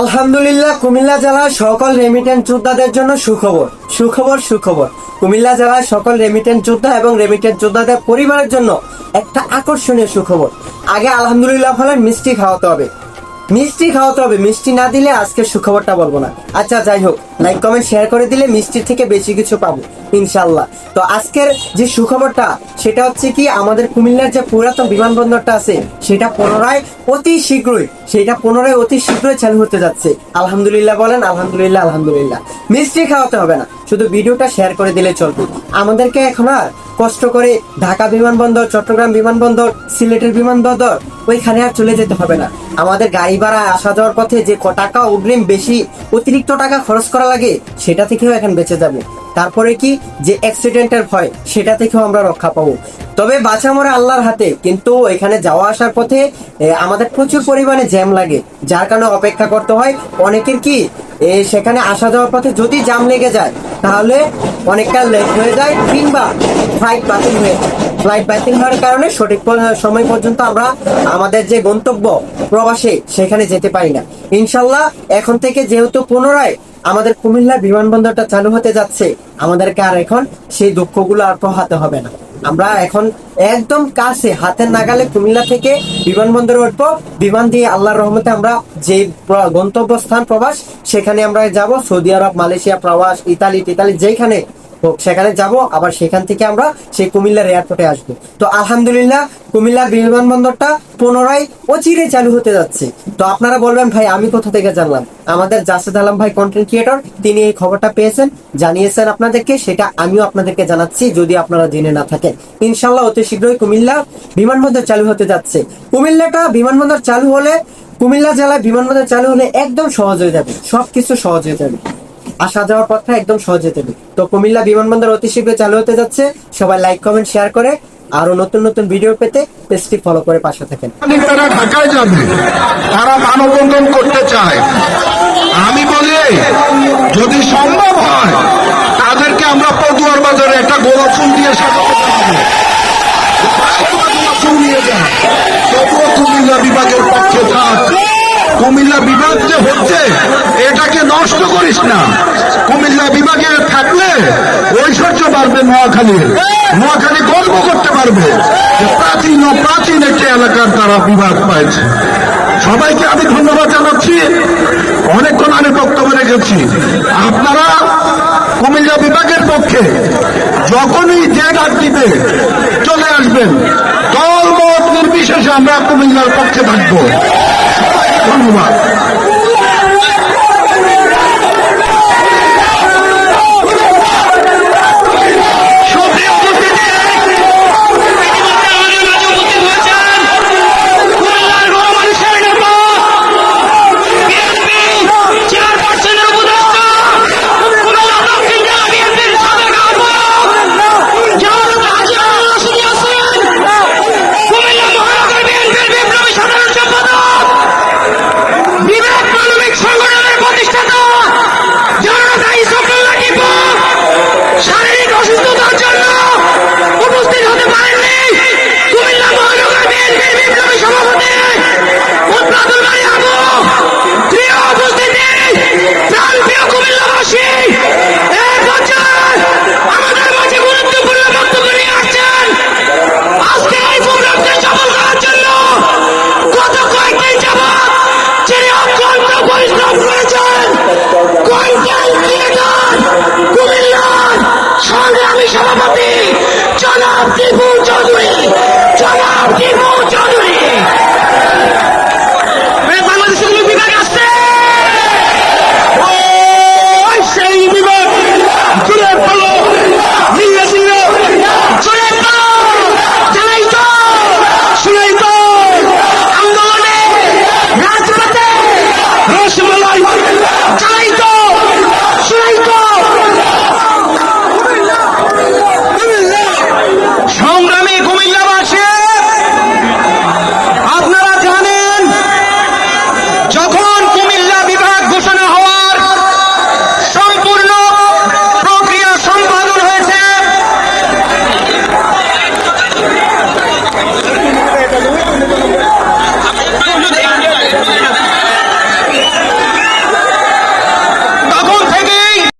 আলহামদুলিল্লাহ, কুমিল্লা জেলার সকল রেমিটেন্ট যোদ্ধাদের জন্য সুখবর। সুখবর সুখবর। কুমিল্লা জেলার সকল রেমিটেন্ট যোদ্ধা এবং রেমিটেন্ট যোদ্ধাদের পরিবারের জন্য একটা আকর্ষণীয় সুখবর। আগে আলহামদুলিল্লাহ ফলে মিষ্টি খাওয়াতে হবে। মিষ্টি খাওয়াতে হবে। মিষ্টি না দিলে আজকে সুখবরটা বলব না। আচ্ছা যাই হোক। লাইক কমেন্ট শেয়ার করে দিলে মিষ্টির থেকে বেশি কিছু পাবো ইনশাল্লাহ তো আজকের যে সুখবরটা, সেটা হচ্ছে কি, আমাদের কুমিল্লার যে পুরাতন বিমানবন্দরটা আছে, সেটা পুনরায় অতি শীঘ্রই, সেটা পুনরায় অতি শীঘ্রই চালু হতে যাচ্ছে। আলহামদুলিল্লাহ বলেন, আলহামদুলিল্লাহ আলহামদুলিল্লাহ। মিষ্টি খাওয়াতে হবে না, শুধু ভিডিওটা শেয়ার করে দিলে চলবে। আমাদেরকে এখন আর কষ্ট করে ঢাকা বিমানবন্দর, চট্টগ্রাম বিমানবন্দর, সিলেটের বিমানবন্দর, ওইখানে আর চলে যেতে হবে না। আমাদের গাড়ি ভাড়া আসা যাওয়ার পথে যে টাকা অগ্রিম বেশি, অতিরিক্ত টাকা খরচ করা লাগে, সেটা থেকেও এখন বেঁচে যাবে। তারপরে কি? যে অ্যাক্সিডেন্টের ভয়, সেটা থেকেও আমরা রক্ষা পাবো। তবে বাঁচা মরে আল্লাহর হাতে, কিন্তু এখানে যাওয়া আসার পথে আমাদের প্রচুর পরিমাণে জ্যাম লাগে, যার কারণে অপেক্ষা করতে হয়। অনেকের কি সেখানে আসা যাওয়ার পথে যদি জ্যাম লেগে যায়, তাহলে অনেকটা লেট হয়ে যায়, কিংবা ফ্লাইট বাতিল হয়ে যায়। ফ্লাইট বাতিল হওয়ার কারণে সঠিক সময় পর্যন্ত আমরা আমাদের যে গন্তব্য প্রবাসে সেখানে যেতে পারি না। ইনশাল্লাহ এখন থেকে যেহেতু পুনরায় আমাদের কুমিল্লা বিমানবন্দরটা চালু হতে যাচ্ছে, আমাদেরকে আর এখন সেই দুঃখগুলো আর পোহাতে হবে না। আমরা এখন একদম কাছে, হাতের নাগালে কুমিল্লা থেকে বিমানবন্দরে উঠবো। বিমান দিয়ে আল্লাহর রহমতে আমরা যে গন্তব্যস্থান প্রবাস, সেখানে আমরা যাব। সৌদি আরব, মালয়েশিয়া, প্রবাস, ইতালি টিতালি যেখানে হোক সেখানে যাব, আবার সেখান থেকে আমরা সেই কুমিল্লার এয়ারপোর্টে আসব। তো আলহামদুলিল্লাহ, কুমিল্লার বিমানবন্দরটা পুনরায় অচিরে চালু হতে যাচ্ছে। তো আপনারা বলবেন, ভাই, আমি কোথা থেকে জানলাম? আমাদের জাসেদ আলম ভাই কন্টেন্ট ক্রিয়েটর তিনি এই খবরটা পেয়েছেন, জানিয়েছেন আপনাদেরকে, সেটা আমিও আপনাদেরকে জানাচ্ছি, যদি আপনারা জেনে না থাকেন। ইনশাল্লাহ অতি শীঘ্রই কুমিল্লা বিমানবন্দর চালু হতে যাচ্ছে। কুমিল্লাটা বিমানবন্দর চালু হলে, কুমিল্লা জেলায় বিমানবন্দর চালু হলে একদম সহজ হয়ে যাবে, সবকিছু সহজ হয়ে যাবে। আসা যাওয়ার পথটা একদম সহজ যাবে তো কুমিল্লা বিমানবন্দর অতি শীঘ্রই চালু হতে যাচ্ছে। সবাই লাইক কমেন্ট শেয়ার করে আরও নতুন নতুন ভিডিও পেতে পেজটি ফলো করে পাশে থাকেন। তারা ঢাকায় যাবে। তারা মানববন্ধন করতে চায়। আমি বলি, যদি সম্ভব হয়, তাদেরকে আমরা পদুয়ার বাজারে একটা গোলাপ ফুল দিয়ে তবুও কুমিল্লা বিভাগের পক্ষে থাক। কুমিল্লা বিভাগ যে হচ্ছে নষ্ট করিস না। কুমিল্লা বিভাগে থাকলে ঐশ্বর্য বাড়বে নোয়াখালীর। নোয়াখালী গর্ব করতে পারবে প্রাচীন ও প্রাচীন একটি এলাকার তারা বিভাগ পাইছে। সবাইকে আমি ধন্যবাদ জানাচ্ছি। অনেকক্ষণ আমি বক্তব্য রেখেছি। আপনারা কুমিল্লা বিভাগের পক্ষে যখনই যে ডাক দিবে, চলে আসবেন। দল মত নির্বিশেষে আমরা কুমিল্লার পক্ষে থাকব। ধন্যবাদ।